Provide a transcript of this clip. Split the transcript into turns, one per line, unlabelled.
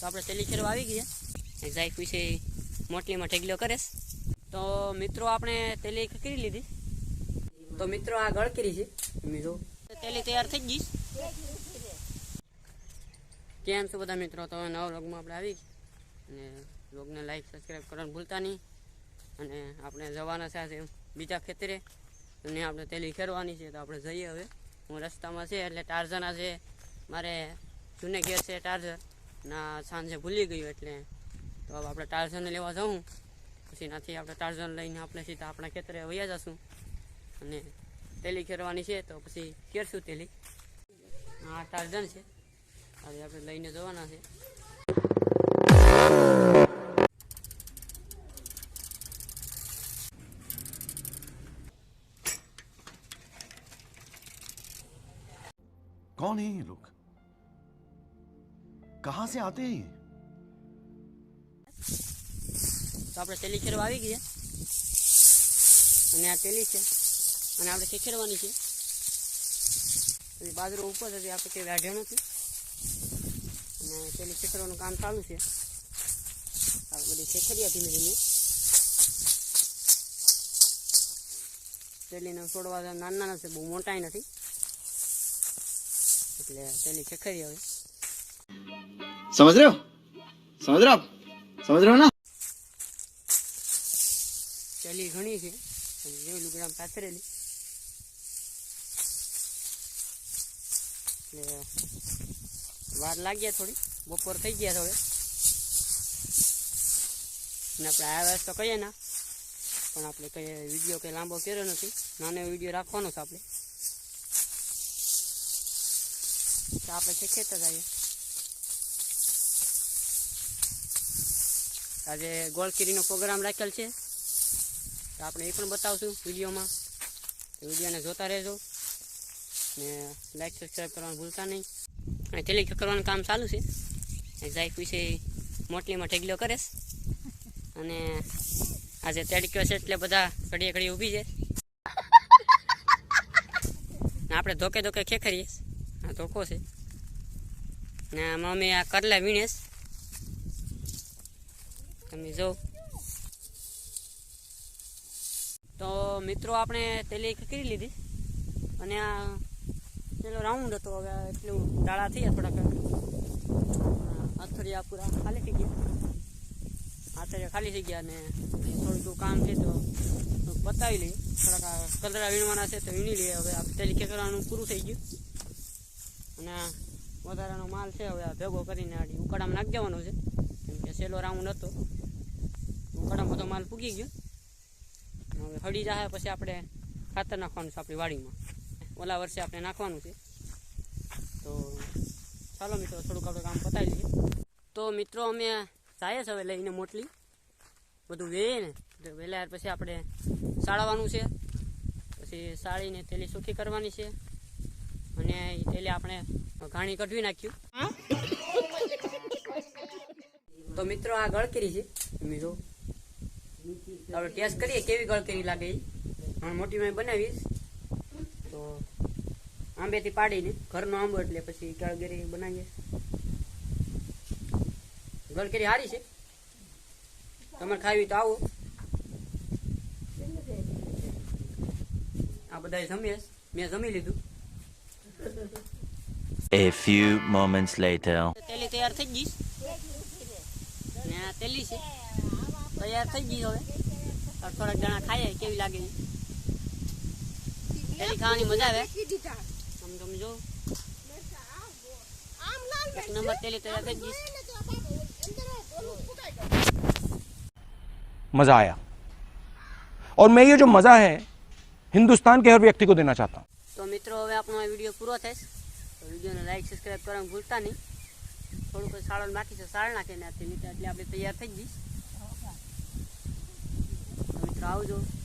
તો આપણે તેલી ખેરવા આવી ગયા જાય પછી મોટલીમાં ઢેગલો કરેશ તો મિત્રો, આપણે તેલી કરી લીધી. તો મિત્રો, આ ગળકરી છે. મિત્રો તેલી તૈયાર થઈ ગઈ કેમ છો બધા મિત્રો? તો નવા વ્લોગમાં આપણે આવી અને વ્લોગને લાઈક સબસ્ક્રાઈબ કરવાનું ભૂલતા નહીં. અને આપણે જવાના છે બીજા ખેતરે. અને આપણે તેલી ખેરવાની છે. તો આપણે જઈએ હવે. હું રસ્તામાં છે, એટલે ટાર્ઝના છે. મારે જૂને ઘેર છે ટાર્ઝર. ના સાંજે ભૂલી ગયું એટલે તો હવે આપણે ટાર્ઝન લેવા જવું પછી નાથી આપણે ટાર્ઝન લઈને આપણે સીધા આપણા ખેતરે વયા જશું. અને તેલી ખેરવાની છે તો પછી ખેરશું તેલી. આ ટાર્ઝન છે. હવે આપણે લઈને જવાના છે.
કોણ હે कहां से आते हैं ये
તો આપણે તેલી ખેરવા આવી ગયા અને આ તેલી છે અને આપણે ખેખેરવાની છે પછી બાજરો ઉપર હતી આપણે કંઈ વાઢ્યો નથી અને તેલી ખેખરવાનું કામ ચાલુ છે આ બધી ખેખરીયા ધીમે ધીમે તેલીને છોડવા નાના નાના છે બહુ મોટાય નથી એટલે તેલી ખેખરી હવે
समझ रहे हो समझ रहे हो आप समझ रहे हो ना
ચલી ઘણી છે અને જેવી લુગડામાં પાથરેલી એટલે વાર લાગ્યા થોડી બપોર થઈ ગયા થોડે અને આપણે આ વર્ષ તો કહીએ ના પણ આપણે કઈ વિડીયો કંઈ લાંબો કર્યો નથી નાનો વિડીયો રાખવાનો છે આપણે તો આપણે ખેખેતા જઈએ આજે ગોળકીરીનો પ્રોગ્રામ રાખેલ છે. તો આપણે એ પણ બતાવશું વિડીયોમાં. વિડીયોને જોતા રહેજો. ને લાઈક સબસ્ક્રાઈબ કરવાનું ભૂલતા નહીં. અને તેલી કરવાનું કામ ચાલુ છે. એક વિશે મોટલીમાં ઠેગલો કરેશ અને આજે તેડક્યો છે એટલે બધા ઘડીએ ઘડી ઊભી છે. આપણે ધોકે ધોકે ખેખરીએ આ ધોકો છે. ને મમ્મી આ કરલા વીણેશ તમે જો. તો મિત્રો, આપણે તેલી કરી લીધી. અને આ પેલો રાઉન્ડ હતો, હવે એટલું ડાળા થયા થોડાક. અથરિયા પૂરા ખાલી થઈ ગયા. આથરિયા ખાલી થઈ ગયા અને થોડુંક કામ છે તો પતાવી લઈએ થોડાક કલરા વીણવાના છે તો વીણી લઈએ. હવે આપણે તેલી કરવાનું પૂરું થઈ ગયું. અને વધારાનો માલ છે, હવે આ ભેગો કરીને આડી ઉકાળામાં નાખી દેવાનો છે. કેમ કે સહેલો રાઉન્ડ હતો. ઉકાળામાં બધો માલ પૂગી ગયો. હવે હળી જાય પછી આપણે ખાતર નાખવાનું છે આપણી વાડીમાં. ઓલા વર્ષે આપણે નાખવાનું છે. તો ચાલો મિત્રો થોડુંક આપણે કામ પતાવી લઈએ. તો મિત્રો અમે જાય છે હવે લઈને મોટલી. બધું વેએ ને. વહેલા પછી આપણે સાળવાનું છે. પછી સાળીને તેલી સૂકી કરવાની છે. અને તેલી આપણે ઘાણી કઢવી નાખ્યું. તો મિત્રો આ ગળકરી છે. તમે આપણે ટેસ્ટ કરીએ કેવી ગળકેરી લાગે એ હું મોટી મેં બનાવીશ. તો આંબેથી પાડીને ઘરનો આંબો એટલે પછી ગળકેરી બનાવીએ. ગળકેરી સારી છે. તમારે ખાવી તો આવો. આ બધા જમીએ. મેં જમી લીધું.
A few moments later.
તેલી તૈયાર થઈ ગઈ. ને આ તેલી છે. તૈયાર થઈ ગઈ હવે. હવે થોડાક જણા ખાઈએ કેવી લાગે ઈ. તેલી ખાવાની મજા આવે આમ તમે જો એક નંબર તેલી તૈયાર થઈ ગઈ
मज़ा आया और मैं ये जो मज़ा है हिंदुस्तान के हर व्यक्ति को देना चाहता हूँ
તો મિત્રો હવે આપણો આ વિડીયો પૂરો થાય છે તો વિડીયોને લાઈક સબસ્ક્રાઈબ કરવાનું ભૂલતા નહીં થોડુંક સાળવાનું બાકી છે સાળ નાખીને આ તેલી એટલે આપણે તૈયાર થઈ ગઈ તો મિત્રો આવજો.